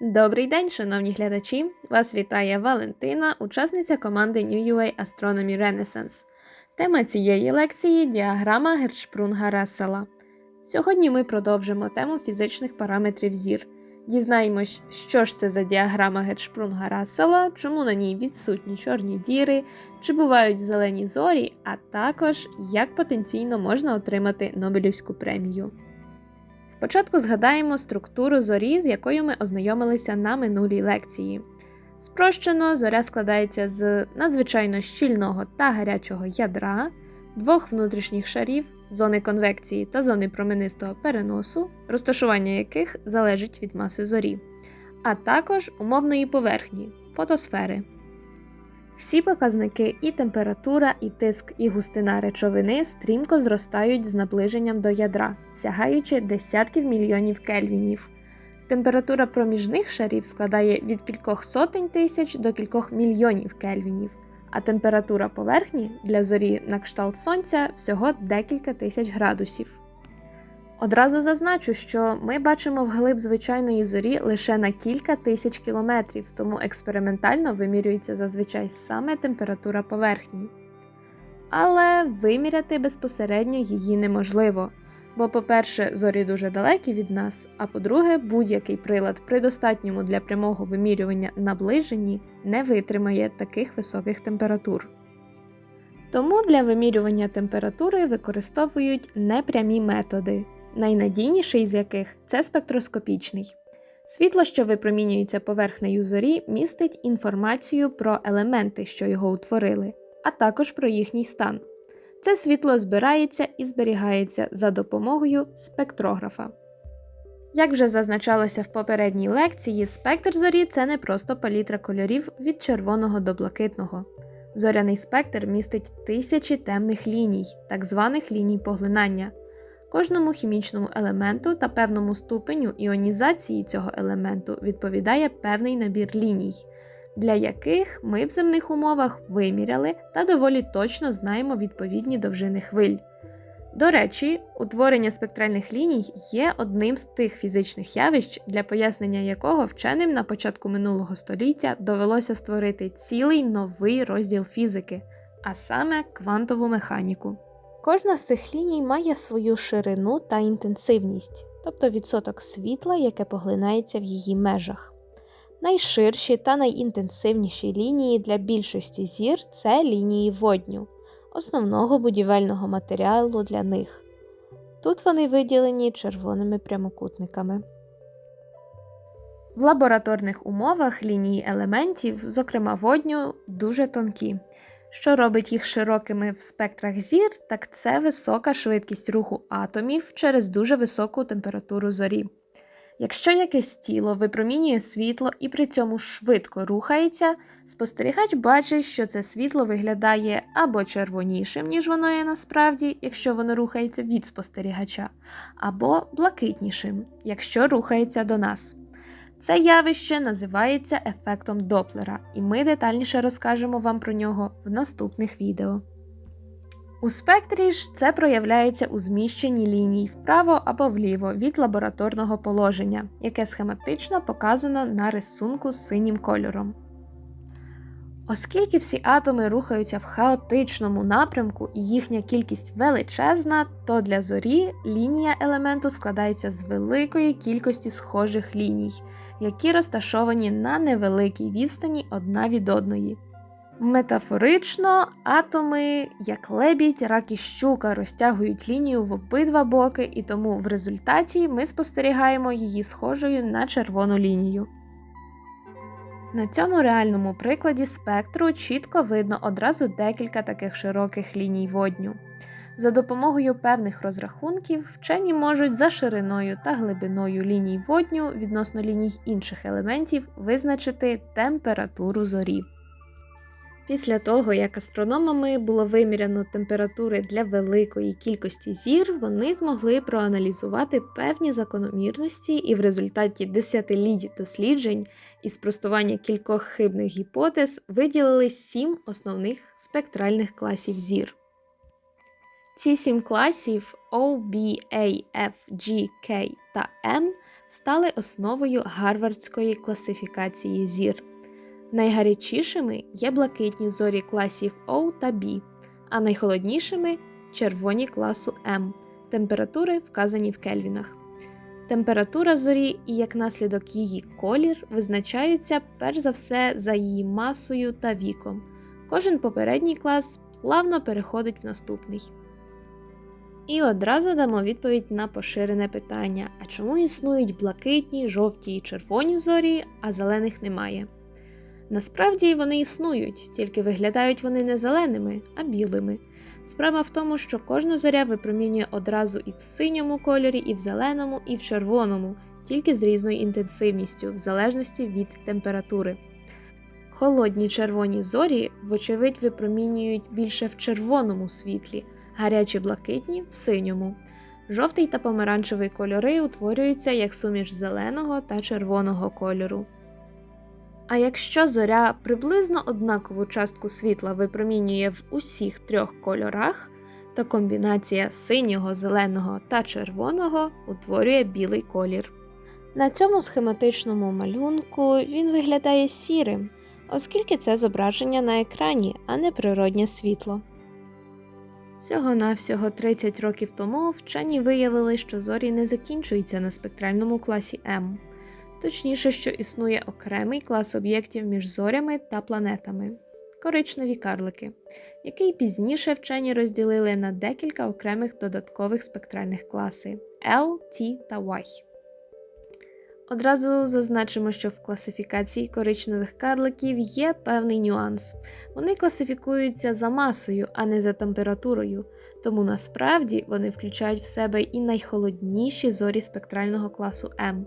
Добрий день, шановні глядачі! Вас вітає Валентина, учасниця команди New UA Astronomy Renaissance. Тема цієї лекції діаграма Гершпрунга Рассела. Сьогодні ми продовжимо тему фізичних параметрів зір. Дізнаємось, що ж це за діаграма Гершпрунга Рассела, чому на ній відсутні чорні діри, чи бувають зелені зорі, а також як потенційно можна отримати Нобелівську премію. Спочатку згадаємо структуру зорі, з якою ми ознайомилися на минулій лекції. Спрощено, зоря складається з надзвичайно щільного та гарячого ядра, двох внутрішніх шарів, зони конвекції та зони променистого переносу, розташування яких залежить від маси зорі, а також умовної поверхні фотосфери. Всі показники і температура, і тиск, і густина речовини стрімко зростають з наближенням до ядра, сягаючи десятків мільйонів кельвінів. Температура проміжних шарів складає від кількох сотень тисяч до кількох мільйонів кельвінів, а температура поверхні для зорі на кшталт сонця всього декілька тисяч градусів. Одразу зазначу, що ми бачимо вглиб звичайної зорі лише на кілька тисяч кілометрів, тому експериментально вимірюється зазвичай саме температура поверхні. Але виміряти безпосередньо її неможливо, бо, по-перше, зорі дуже далекі від нас, а по-друге, будь-який прилад при достатньому для прямого вимірювання наближенні не витримає таких високих температур. Тому для вимірювання температури використовують непрямі методи найнадійніший з яких це спектроскопічний. Світло, що випромінюється поверхнею зорі, містить інформацію про елементи, що його утворили, а також про їхній стан. Це світло збирається і зберігається за допомогою спектрографа. Як вже зазначалося в попередній лекції, спектр зорі це не просто палітра кольорів від червоного до блакитного. Зоряний спектр містить тисячі темних ліній, так званих ліній поглинання. Кожному хімічному елементу та певному ступеню іонізації цього елементу відповідає певний набір ліній, для яких ми в земних умовах виміряли та доволі точно знаємо відповідні довжини хвиль. До речі, утворення спектральних ліній є одним з тих фізичних явищ, для пояснення якого вченим на початку минулого століття довелося створити цілий новий розділ фізики, а саме квантову механіку. Кожна з цих ліній має свою ширину та інтенсивність, тобто відсоток світла, яке поглинається в її межах. Найширші та найінтенсивніші лінії для більшості зір це лінії водню, основного будівельного матеріалу для них. Тут вони виділені червоними прямокутниками. В лабораторних умовах лінії елементів, зокрема водню, дуже тонкі. Що робить їх широкими в спектрах зір, так це висока швидкість руху атомів через дуже високу температуру зорі. Якщо якесь тіло випромінює світло і при цьому швидко рухається, спостерігач бачить, що це світло виглядає або червонішим, ніж воно є насправді, якщо воно рухається від спостерігача, або блакитнішим, якщо рухається до нас. Це явище називається ефектом Доплера, і ми детальніше розкажемо вам про нього в наступних відео. У спектрі ж це проявляється у зміщенні ліній вправо або вліво від лабораторного положення, яке схематично показано на рисунку з синім кольором. Оскільки всі атоми рухаються в хаотичному напрямку і їхня кількість величезна, то для зорі лінія елементу складається з великої кількості схожих ліній, які розташовані на невеликій відстані одна від одної. Метафорично, атоми, як лебідь, рак і щука, розтягують лінію в обидва боки, і тому в результаті ми спостерігаємо її схожою на червону лінію. На цьому реальному прикладі спектру чітко видно одразу декілька таких широких ліній водню. За допомогою певних розрахунків вчені можуть за шириною та глибиною ліній водню відносно ліній інших елементів визначити температуру зорі. Після того, як астрономами було виміряно температури для великої кількості зір, вони змогли проаналізувати певні закономірності і в результаті десятиліть досліджень і спростування кількох хибних гіпотез виділили сім основних спектральних класів зір. Ці сім класів O, B, A, F, G, K та M стали основою гарвардської класифікації зір. Найгарячішими є блакитні зорі класів O та B, а найхолоднішими червоні класу M. Температури вказані в кельвінах. Температура зорі і як наслідок її колір визначаються перш за все за її масою та віком. Кожен попередній клас плавно переходить в наступний. І одразу дамо відповідь на поширене питання: а чому існують блакитні, жовті і червоні зорі, а зелених немає? Насправді вони існують, тільки виглядають вони не зеленими, а білими. Справа в тому, що кожна зоря випромінює одразу і в синьому кольорі, і в зеленому, і в червоному, тільки з різною інтенсивністю, в залежності від температури. Холодні червоні зорі, вочевидь, випромінюють більше в червоному світлі, гарячі блакитні в синьому. Жовтий та помаранчевий кольори утворюються як суміш зеленого та червоного кольору. А якщо зоря приблизно однакову частку світла випромінює в усіх трьох кольорах, то комбінація синього, зеленого та червоного утворює білий колір. На цьому схематичному малюнку він виглядає сірим, оскільки це зображення на екрані, а не природнє світло. Всього-навсього 30 років тому вчені виявили, що зорі не закінчуються на спектральному класі М точніше, що існує окремий клас об'єктів між зорями та планетами коричневі карлики, який пізніше вчені розділили на декілька окремих додаткових спектральних класи L, T та Y. Одразу зазначимо, що в класифікації коричневих карликів є певний нюанс. Вони класифікуються за масою, а не за температурою, тому насправді вони включають в себе і найхолодніші зорі спектрального класу М.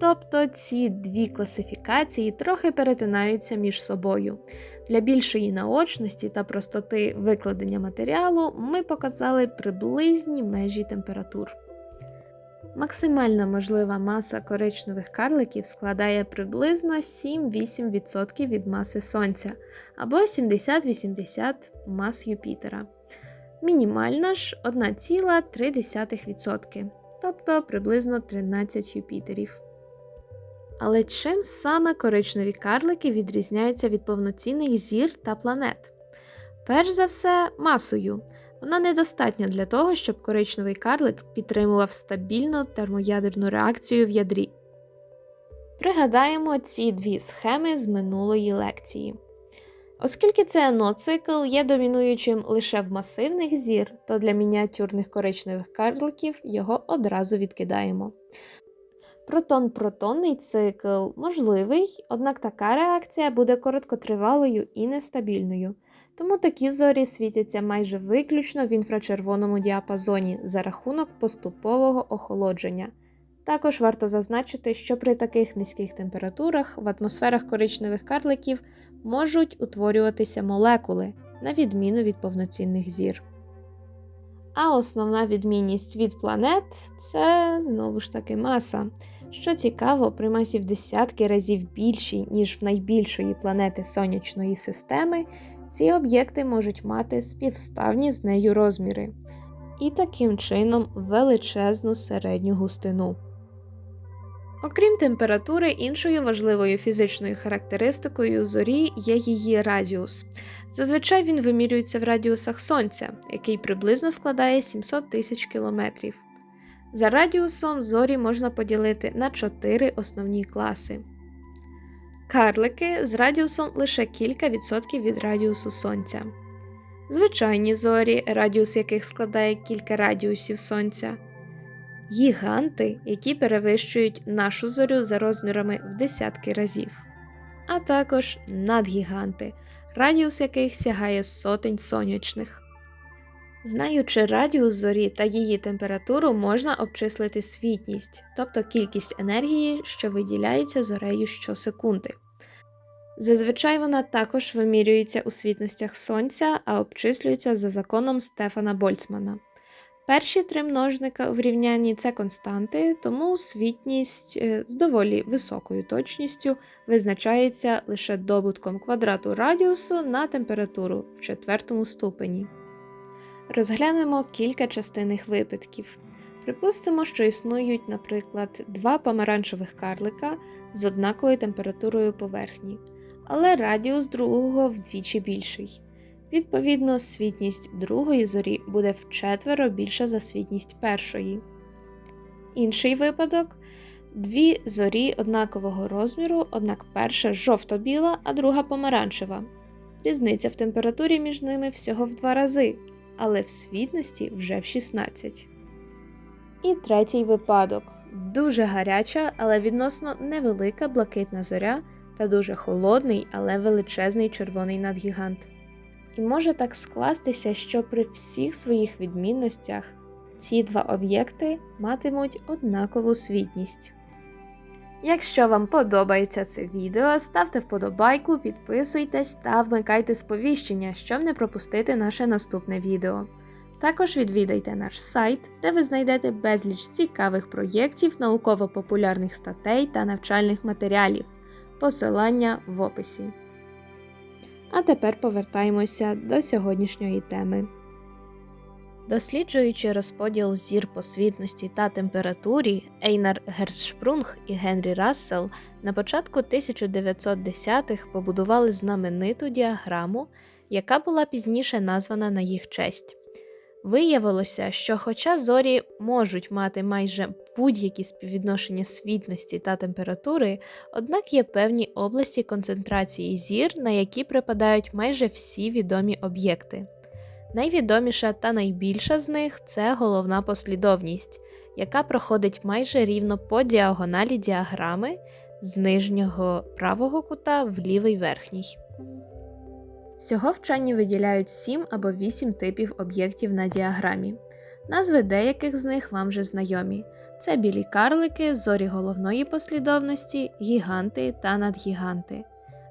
Тобто ці дві класифікації трохи перетинаються між собою. Для більшої наочності та простоти викладення матеріалу ми показали приблизні межі температур. Максимальна можлива маса коричневих карликів складає приблизно 7-8% від маси Сонця або 70-80 мас Юпітера. Мінімальна ж 1,3%, тобто приблизно 13 Юпітерів. Але чим саме коричневі карлики відрізняються від повноцінних зір та планет? Перш за все, масою. Вона недостатня для того, щоб коричневий карлик підтримував стабільну термоядерну реакцію в ядрі. Пригадаємо ці дві схеми з минулої лекції. Оскільки ЦНО-цикл є домінуючим лише в масивних зір, то для мініатюрних коричневих карликів його одразу відкидаємо. Протон-протонний цикл можливий, однак така реакція буде короткотривалою і нестабільною, тому такі зорі світяться майже виключно в інфрачервоному діапазоні за рахунок поступового охолодження. Також варто зазначити, що при таких низьких температурах в атмосферах коричневих карликів можуть утворюватися молекули, на відміну від повноцінних зір. А основна відмінність від планет це знову ж таки маса. Що цікаво, при масі в десятки разів більші, ніж в найбільшої планети сонячної системи, ці об'єкти можуть мати співставні з нею розміри, і таким чином величезну середню густину. Окрім температури, іншою важливою фізичною характеристикою зорі є її радіус. Зазвичай він вимірюється в радіусах Сонця, який приблизно складає 700 тисяч кілометрів. За радіусом зорі можна поділити на чотири основні класи. Карлики з радіусом лише кілька відсотків від радіусу Сонця. Звичайні зорі, радіус яких складає кілька радіусів Сонця. Гіганти, які перевищують нашу зорю за розмірами в десятки разів. А також надгіганти, радіус яких сягає сотень сонячних. Знаючи радіус зорі та її температуру, можна обчислити світність, тобто кількість енергії, що виділяється зорею щосекунди. Зазвичай вона також вимірюється у світностях Сонця, а обчислюється за законом Стефана Больцмана. Перші три множника в рівнянні це константи, тому світність е, з доволі високою точністю визначається лише добутком квадрату радіусу на температуру в четвертому ступені. Розглянемо кілька частинних випадків. Припустимо, що існують, наприклад, два помаранчевих карлика з однаковою температурою поверхні, але радіус другого вдвічі більший. Відповідно, світність другої зорі буде вчетверо більша за світність першої. Інший випадок дві зорі однакового розміру, однак перша жовто-біла, а друга помаранчева. Різниця в температурі між ними всього в два рази, але в світності вже в 16. І третій випадок дуже гаряча, але відносно невелика блакитна зоря та дуже холодний, але величезний червоний надгігант. І може так скластися, що при всіх своїх відмінностях ці два об'єкти матимуть однакову світність. Якщо вам подобається це відео, ставте вподобайку, підписуйтесь та вмикайте сповіщення, щоб не пропустити наше наступне відео. Також відвідайте наш сайт, де ви знайдете безліч цікавих проєктів, науково-популярних статей та навчальних матеріалів. Посилання в описі. А тепер повертаємося до сьогоднішньої теми. Досліджуючи розподіл зір по світності та температурі, Ейнар Гершпрунг і Генрі Рассел на початку 1910-х побудували знамениту діаграму, яка була пізніше названа на їх честь. Виявилося, що, хоча зорі можуть мати майже будь-які співвідношення світності та температури, однак є певні області концентрації зір, на які припадають майже всі відомі об'єкти. Найвідоміша та найбільша з них це головна послідовність, яка проходить майже рівно по діагоналі діаграми з нижнього правого кута в лівий верхній. Всього вчені виділяють 7 або 8 типів об'єктів на діаграмі. Назви деяких з них вам вже знайомі: це білі карлики, зорі головної послідовності, гіганти та надгіганти.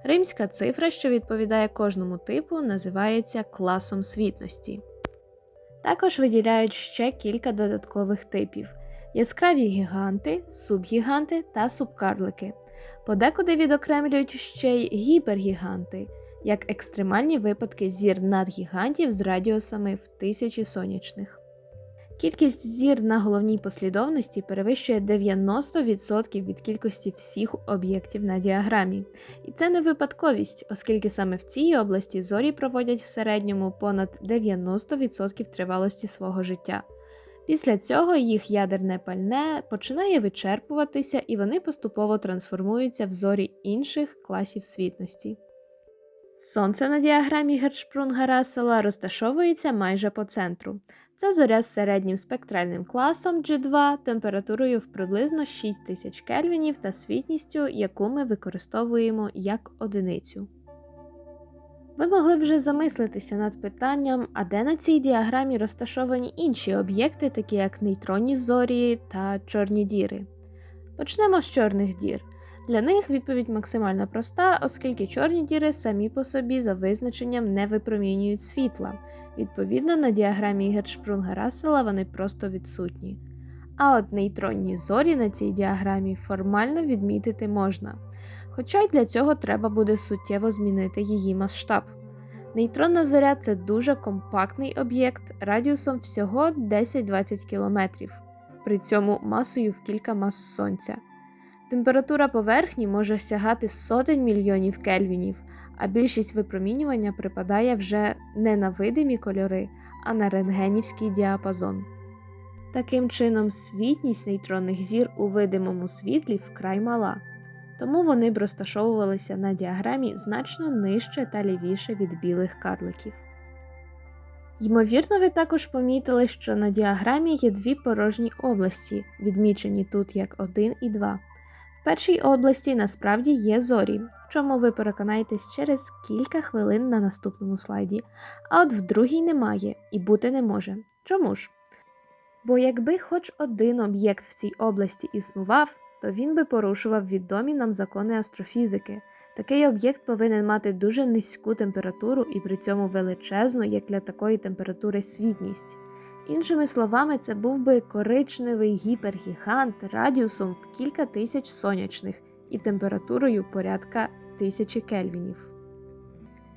Римська цифра, що відповідає кожному типу, називається класом світності. Також виділяють ще кілька додаткових типів: яскраві гіганти, субгіганти та субкарлики. Подекуди відокремлюють ще й гіпергіганти, як екстремальні випадки зір надгігантів з радіусами в тисячі сонячних. Кількість зір на головній послідовності перевищує 90% від кількості всіх об'єктів на діаграмі. І це не випадковість, оскільки саме в цій області зорі проводять в середньому понад 90% тривалості свого життя. Після цього їх ядерне пальне починає вичерпуватися і вони поступово трансформуються в зорі інших класів світності. Сонце на діаграмі Гершпрунга Рассела розташовується майже по центру. Це зоря з середнім спектральним класом G2 температурою в приблизно 6000 кельвінів та світністю, яку ми використовуємо як одиницю. Ви могли вже замислитися над питанням, а де на цій діаграмі розташовані інші об'єкти, такі як нейтронні зорі та чорні діри. Почнемо з чорних дір. Для них відповідь максимально проста, оскільки чорні діри самі по собі за визначенням не випромінюють світла. Відповідно, на діаграмі Гершпрунга Рассела вони просто відсутні. А от нейтронні зорі на цій діаграмі формально відмітити можна. Хоча й для цього треба буде суттєво змінити її масштаб. Нейтронна зоря це дуже компактний об'єкт радіусом всього 10-20 км, при цьому масою в кілька мас сонця. Температура поверхні може сягати сотень мільйонів кельвінів, а більшість випромінювання припадає вже не на видимі кольори, а на рентгенівський діапазон. Таким чином, світність нейтронних зір у видимому світлі вкрай мала, тому вони б розташовувалися на діаграмі значно нижче та лівіше від білих карликів. Ймовірно, ви також помітили, що на діаграмі є дві порожні області, відмічені тут як 1 і 2 першій області насправді є зорі, в чому ви переконаєтесь через кілька хвилин на наступному слайді, а от в другій немає і бути не може. Чому ж? Бо якби хоч один об'єкт в цій області існував, то він би порушував відомі нам закони астрофізики. Такий об'єкт повинен мати дуже низьку температуру і при цьому величезну, як для такої температури, світність. Іншими словами, це був би коричневий гіпергігант радіусом в кілька тисяч сонячних і температурою порядка тисячі кельвінів.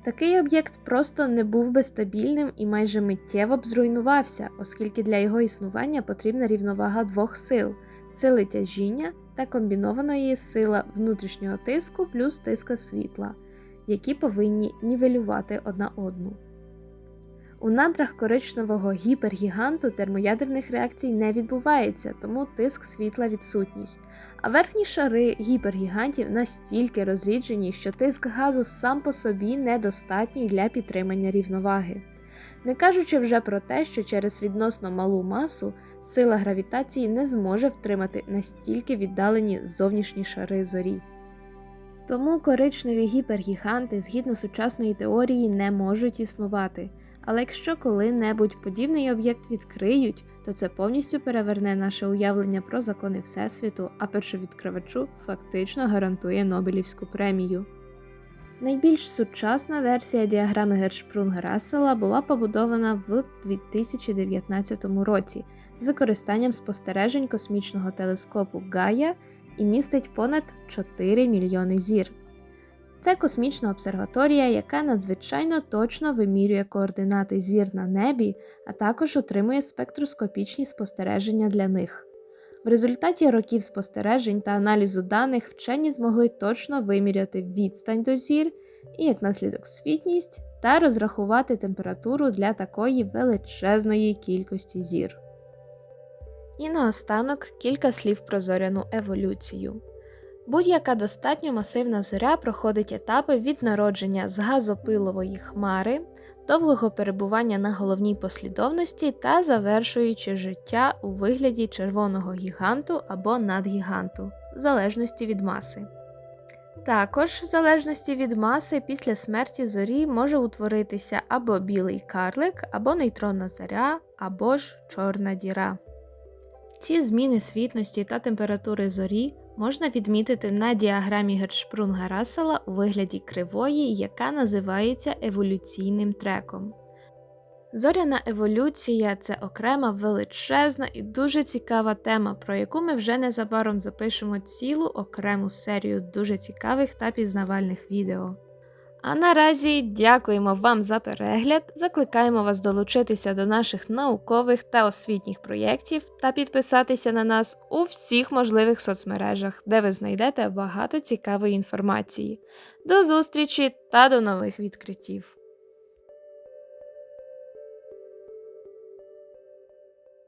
Такий об'єкт просто не був би стабільним і майже миттєво б зруйнувався, оскільки для його існування потрібна рівновага двох сил сили тяжіння та комбінованої сила внутрішнього тиску плюс тиска світла, які повинні нівелювати одна одну. У надрах коричневого гіпергіганту термоядерних реакцій не відбувається, тому тиск світла відсутній. А верхні шари гіпергігантів настільки розріджені, що тиск газу сам по собі недостатній для підтримання рівноваги. Не кажучи вже про те, що через відносно малу масу сила гравітації не зможе втримати настільки віддалені зовнішні шари зорі. Тому коричневі гіпергіганти, згідно сучасної теорії, не можуть існувати. Але якщо коли-небудь подібний об'єкт відкриють, то це повністю переверне наше уявлення про закони Всесвіту, а першовідкривачу фактично гарантує Нобелівську премію. Найбільш сучасна версія діаграми Гершпрунга Рассела була побудована в 2019 році з використанням спостережень космічного телескопу Гая і містить понад 4 мільйони зір. Це космічна обсерваторія, яка надзвичайно точно вимірює координати зір на небі, а також отримує спектроскопічні спостереження для них. В результаті років спостережень та аналізу даних вчені змогли точно виміряти відстань до зір і, як наслідок, світність та розрахувати температуру для такої величезної кількості зір. І наостанок кілька слів про зоряну еволюцію. Будь-яка достатньо масивна зоря проходить етапи від народження з газопилової хмари, довгого перебування на головній послідовності та завершуючи життя у вигляді червоного гіганту або надгіганту, в залежності від маси. Також, в залежності від маси, після смерті зорі може утворитися або білий карлик, або нейтронна зоря, або ж чорна діра. Ці зміни світності та температури зорі можна відмітити на діаграмі Гершпрунга Рассела у вигляді кривої, яка називається еволюційним треком. Зоряна еволюція це окрема величезна і дуже цікава тема, про яку ми вже незабаром запишемо цілу окрему серію дуже цікавих та пізнавальних відео. А наразі дякуємо вам за перегляд, закликаємо вас долучитися до наших наукових та освітніх проєктів та підписатися на нас у всіх можливих соцмережах, де ви знайдете багато цікавої інформації. До зустрічі та до нових відкриттів!